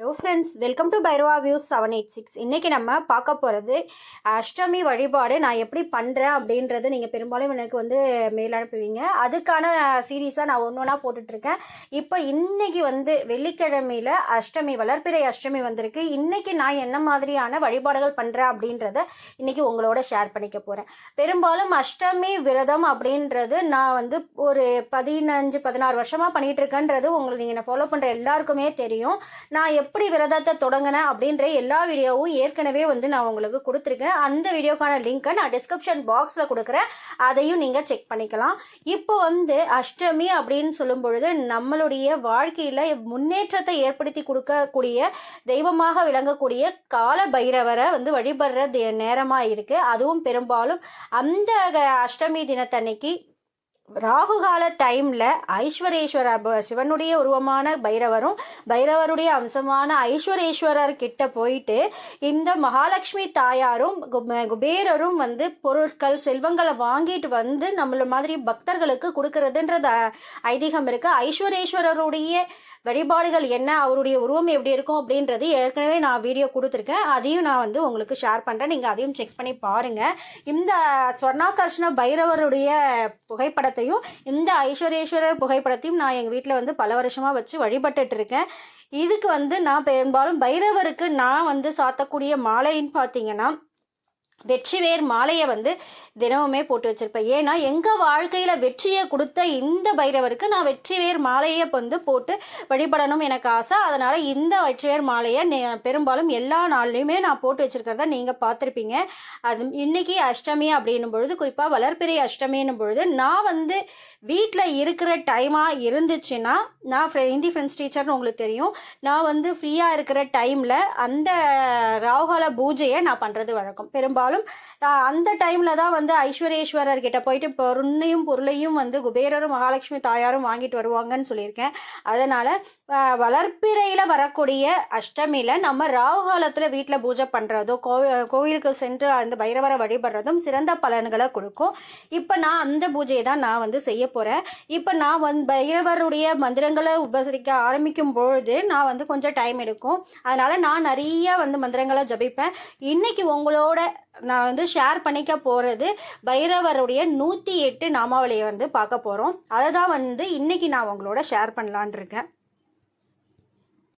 Hello friends welcome to Bhairava views seven eight six இன்றைக்கி நம்ம பார்க்க போகிறது அஷ்டமி வழிபாடு நான் எப்படி பண்ணுறேன் அப்படின்றத நீங்கள் பெரும்பாலும் எனக்கு வந்து மெயில் அனுப்புவீங்க. அதுக்கான சீரீஸாக நான் ஒன்று ஒன்றா போட்டுட்ருக்கேன். இப்போ இன்னைக்கு வந்து வெள்ளிக்கிழமையில் அஷ்டமி வளர்ப்பிறை அஷ்டமி வந்திருக்கு. இன்றைக்கி நான் என்ன மாதிரியான வழிபாடுகள் பண்ணுறேன் அப்படின்றத இன்றைக்கி உங்களோட ஷேர் பண்ணிக்க போகிறேன் பெரும்பாலும் அஷ்டமி விரதம் அப்படின்றது நான் வந்து ஒரு பதினஞ்சு பதினாறு வருஷமாக பண்ணிகிட்டு இருக்கேன்றது உங்களுக்கு நீங்கள் நான் ஃபாலோ பண்ணுற எல்லாருக்குமே தெரியும். நான் எப்படி விரதத்தை தொடங்கினேன் அப்படின்ற எல்லா வீடியோவும் ஏற்கனவே வந்து நான் உங்களுக்கு கொடுத்துருக்கேன். அந்த வீடியோக்கான லிங்க்கை நான் டிஸ்கிரிப்ஷன் பாக்ஸில் கொடுக்குறேன். அதையும் நீங்கள் செக் பண்ணிக்கலாம். இப்போ வந்து அஷ்டமி அப்படின்னு சொல்லும் பொழுது நம்மளுடைய வாழ்க்கையில் முன்னேற்றத்தை ஏற்படுத்தி கொடுக்கக்கூடிய தெய்வமாக விளங்கக்கூடிய கால பைரவரை வந்து வழிபடுற நேரமாக இருக்குது அதுவும் பெரும்பாலும் அந்த அஷ்டமி தினத்தன்னைக்கு ராகுகால டைமில் ஐஸ்வரேஸ்வர சிவனுடைய உருவமான பைரவரும் பைரவருடைய அம்சமான ஐஸ்வரேஸ்வரர் கிட்ட போயிட்டு இந்த மகாலட்சுமி தாயாரும் குபேரரும் வந்து பொருட்கள் செல்வங்களை வாங்கிட்டு வந்து நம்மள மாதிரி பக்தர்களுக்கு கொடுக்கறதுன்றது ஐதீகம் இருக்குது ஐஸ்வரேஸ்வரருடைய வழிபாடுகள் என்ன? அவருடைய உருவம் எப்படி இருக்கும் அப்படின்றது ஏற்கனவே நான் வீடியோ கொடுத்துருக்கேன். அதையும் நான் வந்து உங்களுக்கு ஷேர் பண்ணுறேன் நீங்கள் அதையும் செக் பண்ணி பாருங்கள் இந்த ஸ்வர்ணாகர்ஷ்ண பைரவருடைய புகைப்படத்தையும் இந்த ஐஸ்வரேஸ்வரர் புகைப்படத்தையும் நான் எங்கள் வீட்டில் வந்து பல வருஷமாக வச்சு வழிபட்டுட்டு இருக்கேன். இதுக்கு வந்து நான் பெரும்பாலும் பைரவருக்கு நான் வந்து சாத்தக்கூடிய மாலைன்னு பார்த்தீங்கன்னா வெற்றிவேர் மாலையை வந்து தினமுமே போட்டு வச்சுருப்பேன். ஏன்னா எங்கள் வாழ்க்கையில் வெற்றியை கொடுத்த இந்த பைரவருக்கு நான் வெற்றிவேர் மாலையை வந்து போட்டு வழிபடணும் எனக்கு ஆசை. அதனால் இந்த வெற்றிவேர் மாலையை பெரும்பாலும் எல்லா நாள்லையுமே நான் போட்டு வச்சுருக்கிறத நீங்கள் பார்த்துருப்பீங்க. அது இன்னைக்கு அஷ்டமி அப்படின்னும் பொழுது குறிப்பாக வளர்ப்பிறை அஷ்டமின்னும் பொழுது நான் வந்து வீட்டில் இருக்கிற டைமாக இருந்துச்சுன்னா நான் ஹிந்தி ஃப்ரெண்ட்ஸ் டீச்சர்னு உங்களுக்கு தெரியும். நான் வந்து ஃப்ரீயாக இருக்கிற டைமில் அந்த ராகுகால பூஜையை நான் பண்ணுறது வழக்கம். பெரும்பாலும் ஆஹ், அந்த டைமில் தான் வந்து ஐஸ்வரேஸ்வரர் கிட்ட போயிட்டு பொருண்ணையும் பொருளையும் வந்து குபேரரும் மகாலட்சுமி தாயாரும் வாங்கிட்டு வருவாங்கன்னு சொல்லியிருக்கேன். அதனால் வளர்ப்பிறையில் வரக்கூடிய அஷ்டமியில் நம்ம ராகு காலத்தில் வீட்டில் பூஜை பண்ணுறதோ கோவிலுக்கு சென்று அந்த பைரவரை வழிபடுறதும் சிறந்த பலன்களை கொடுக்கும். இப்போ நான் அந்த பூஜையை தான் நான் வந்து செய்ய போகிறேன் இப்போ நான் வந்து பைரவருடைய மந்திரங்களை உபசரிக்க ஆரம்பிக்கும் பொழுது நான் வந்து கொஞ்சம் டைம் எடுக்கும். அதனால் நான் நிறைய வந்து மந்திரங்களை ஜபிப்பேன். இன்னைக்கு உங்களோட நான் வந்து ஷேர் பண்ணிக்க போகிறது பைரவருடைய நூற்றி எட்டு நாமாவளியை வந்து பார்க்க போகிறோம் அதை தான் வந்து இன்னைக்கு நான் உங்களோட ஷேர் பண்ணலான் இருக்கேன்.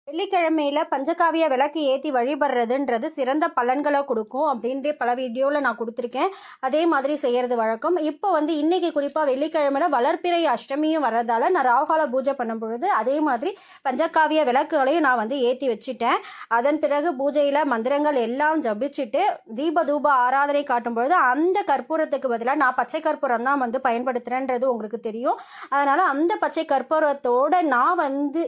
வெள்ளிக்கிழமையில பஞ்சகாவிய விளக்கு ஏற்றி வழிபடுறதுன்றது சிறந்த பலன்களை கொடுக்கும் அப்படின்ட்டு பல வீடியோவில் நான் கொடுத்துருக்கேன். அதே மாதிரி செய்கிறது வழக்கம். இப்போ வந்து இன்றைக்கி குறிப்பாக வெள்ளிக்கிழமையில வளர்ப்பிறை அஷ்டமியும் வர்றதால நான் ராகுகால பூஜை பண்ணும் பொழுது அதே மாதிரி பஞ்சகாவிய விளக்குகளையும் நான் வந்து ஏற்றி வச்சுட்டேன். அதன் பிறகு பூஜையில் மந்திரங்கள் எல்லாம் ஜபிச்சுட்டு தீப தூப ஆராதனை காட்டும் பொழுது அந்த கற்பூரத்துக்கு பதிலாக நான் பச்சை கற்பூரம் தான் வந்து பயன்படுத்துகிறேன்றது உங்களுக்கு தெரியும். அதனால் அந்த பச்சை கற்பூரத்தோட நான் வந்து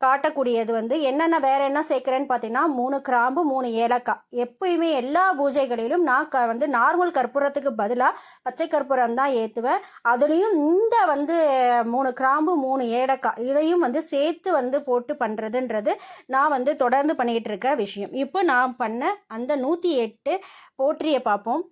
காட்டக்கூடியது வந்து என்னென்ன வேற என்ன சேர்க்குறேன்னு பார்த்தீங்கன்னா மூணு கிராம்பு மூணு ஏலக்காய். எப்பயுமே எல்லா பூஜைகளிலும் நான் க வந்து நார்மல் கற்பூரத்துக்கு பதிலாக பச்சை கற்பூரம் தான் ஏற்றுவேன் அதுலேயும் இந்த வந்து மூணு கிராம்பு மூணு ஏலக்காய் இதையும் வந்து சேர்த்து வந்து போட்டு பண்ணுறதுன்றது நான் வந்து தொடர்ந்து பண்ணிக்கிட்டு இருக்க விஷயம். இப்போ நான் பண்ண அந்த நூற்றி எட்டு போற்றியை பார்ப்போம்.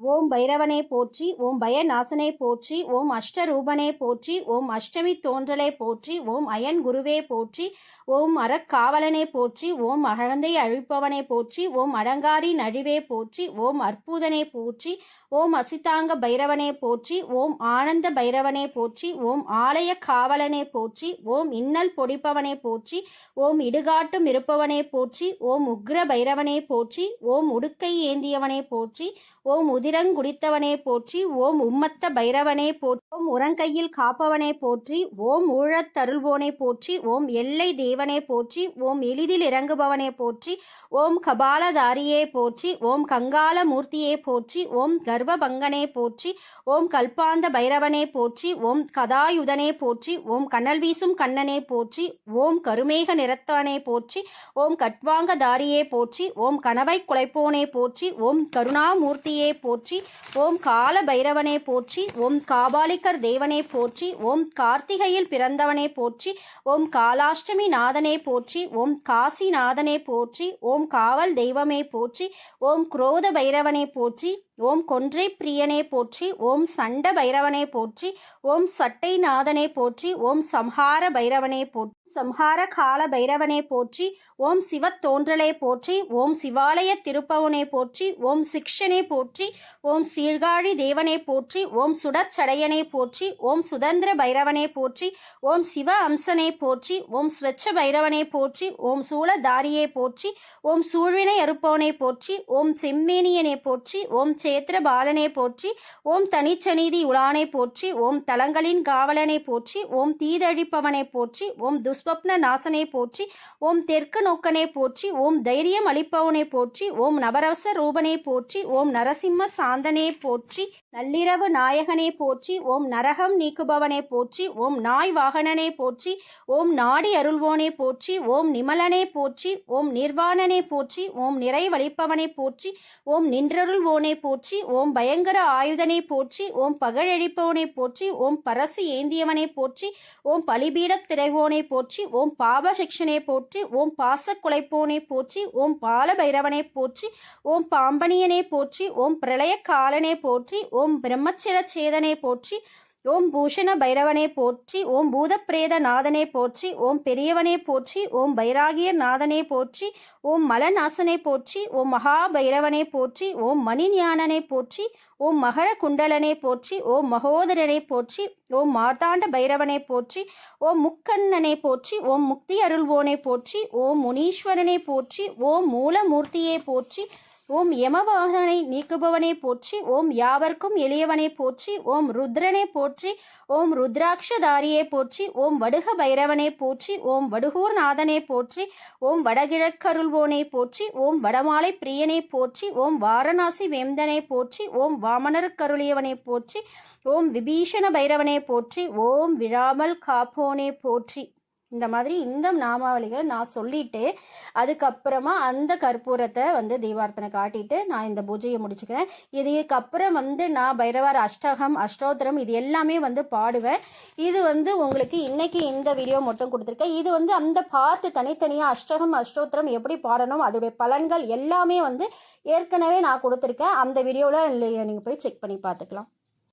ஓம் பைரவனே போற்றி ஓம் பயநாசனே போற்றி ஓம் அஷ்டரூபனே போற்றி ஓம் அஷ்டமி தோன்றலே போற்றி ஓம் அயன் குருவே போற்றி ஓம் அறக்காவலனே போற்றி ஓம் அகழந்தை அழிப்பவனே போற்றி ஓம் அடங்காரி நழிவே போற்றி ஓம் அற்புதனே போற்றி ஓம் அசிதாங்க பைரவனே போற்றி ஓம் ஆனந்த பைரவனே போற்றி ஓம் ஆலய காவலனே போற்றி ஓம் இன்னல் பொடிப்பவனே போற்றி ஓம் இடுகாட்டும் இருப்பவனே போற்றி ஓம் உக்ர பைரவனே போற்றி ஓம் உடுக்கை ஏந்தியவனே போற்றி ஓம் உதிரங்குடித்தவனே போற்றி ஓம் உம்மத்த பைரவனே போற்றி ஓம் உரங்கையில் காப்பவனே போற்றி ஓம் ஊழத்தருள்வோனே போற்றி ஓம் எல்லை தேவனே போற்றி ஓம் எளிதில் இறங்குபவனே போற்றி ஓம் கபாலதாரியே போற்றி ஓம் கங்கால மூர்த்தியே போற்றி ஓம் கர்ப்பபங்கனே போற்றி ஓம் கல்பாந்த பைரவனே போற்றி ஓம் கதாயுதனே போற்றி ஓம் கனல் வீசும் கண்ணனே போற்றி ஓம் கருமேக நிறத்தவனே போற்றி ஓம் கட்வாங்கதாரியே போற்றி ஓம் கனவை குலைப்போனே போற்றி ஓம் கருணாமூர்த்தியே போற்றி ஓம் கால பைரவனே போற்றி ஓம் காபாலிகர் தேவனே போற்றி ஓம் கார்த்திகையில் பிறந்தவனே போற்றி ஓம் காலாஷ்டமி நாதனே போற்றி ஓம் காசிநாதனே போற்றி ஓம் காவல் தெய்வமே போற்றி ஓம் குரோத பைரவனே போற்றி ஓம் கொன்றை பிரியனே போற்றி ஓம் சண்ட பைரவனே போற்றி ஓம் சட்டை நாதனே போற்றி ஓம் சம்ஹார பைரவனே போற்றி சம்ஹார கால பைரவனே போற்றி ஓம் சிவத்தோன்றலே போற்றி ஓம் சிவாலய திருப்பவனே போற்றி ஓம் சிக்ஷனே போற்றி ஓம் சீர்காழி தேவனே போற்றி ஓம் சுடற்சடையனே போற்றி ஓம் சுதந்திர பைரவனே போற்றி ஓம் சிவ அம்சனே போற்றி ஓம் ஸ்வச்ச பைரவனே போற்றி ஓம் சூளதாரியே போற்றி ஓம் சூழ்வினை அறுப்பவனே போற்றி ஓம் செம்மேனியனே போற்றி ஓம் செ சேத்திர பாலனே போற்றி ஓம் தனிச்சநீதி உலானை போற்றி ஓம் தலங்களின் காவலனை போற்றி ஓம் தீதழிப்பவனை போற்றி ஓம் துஸ்வப்ன நாசனை போற்றி ஓம் தெற்கு நோக்கனை போற்றி ஓம் தைரியம் அளிப்பவனை போற்றி ஓம் நவரச ரூபனை போற்றி ஓம் நரசிம்ம சாந்தனே போற்றி நள்ளிரவு நாயகனே போற்றி ஓம் நரகம் நீக்குபவனே போற்றி ஓம் நாய் வாகனனே போற்றி ஓம் நாடி அருள்வோனே போற்றி ஓம் நிமலனே போற்றி ஓம் நிர்வாணனே போற்றி ஓம் நிறைவழிப்பவனை போற்றி ஓம் நின்றருள்வோனே போற்றி ஓம் பயங்கர ஆயுதனை போற்றி ஓம் பகழழிப்பவனை போற்றி ஓம் பரசு ஏந்தியவனை போற்றி ஓம் பலிபீடத் திரைவோனை போற்றி ஓம் பாபசிக்ஷனே போற்றி ஓம் பாச குலைப்போனை போற்றி ஓம் பாலபைரவனை போற்றி ஓம் பாம்பனியனை போற்றி ஓம் பிரளய காலனை போற்றி ஓம் பிரம்மச்சிர சேதனை போற்றி ஓம் பூஷண பைரவனே போற்றி ஓம் பூதப்பிரேத நாதனே போற்றி ஓம் பெரியவனே போற்றி ஓம் பைராகிய நாதனே போற்றி ஓம் மலநாசனை போற்றி ஓம் மகா பைரவனே போற்றி ஓம் மணிஞானனை போற்றி ஓம் மகர குண்டலனை போற்றி ஓம் மகோதரனை போற்றி ஓம் மார்த்தாண்ட பைரவனை போற்றி ஓம் முக்கண்ணனை போற்றி ஓம் முக்தி அருள்வோனை போற்றி ஓம் முனீஸ்வரனை போற்றி ஓம் மூலமூர்த்தியை போற்றி ஓம் யமவாகனை நீக்குபவனை போற்றி ஓம் யாவர்க்கும் எளியவனை போற்றி ஓம் ருத்ரனை போற்றி ஓம் ருத்ராட்சதாரியை போற்றி ஓம் வடுக பைரவனை போற்றி ஓம் வடுகூர் நாதனை போற்றி ஓம் வடகிழக்கருள்வோனை போற்றி ஓம் வடமாலை பிரியனை போற்றி ஓம் வாரணாசி வேந்தனை போற்றி ஓம் வாமனருக்கருளியவனை போற்றி ஓம் விபீஷண பைரவனை போற்றி ஓம் விழாமல் காப்போனே போற்றி இந்த மாதிரி இந்த நாமாவளிகளை நான் சொல்லிட்டு அதுக்கப்புறமா அந்த கற்பூரத்தை வந்து தீபார்த்தனை காட்டிட்டு நான் இந்த பூஜையை முடிச்சுக்கிறேன். இதுக்கப்புறம் வந்து நான் பைரவர் அஷ்டகம் அஷ்டோத்திரம் இது எல்லாமே வந்து பாடுவேன். இது வந்து உங்களுக்கு இன்னைக்கு இந்த வீடியோ மட்டும் கொடுத்துருக்கேன். இது வந்து அந்த பார்த்து தனித்தனியாக அஷ்டகம் அஷ்டோத்திரம் எப்படி பாடணும் அதோடைய பலன்கள் எல்லாமே வந்து ஏற்கனவே நான் கொடுத்துருக்கேன். அந்த வீடியோவில் நீங்கள் போய் செக் பண்ணி பார்த்துக்கலாம்.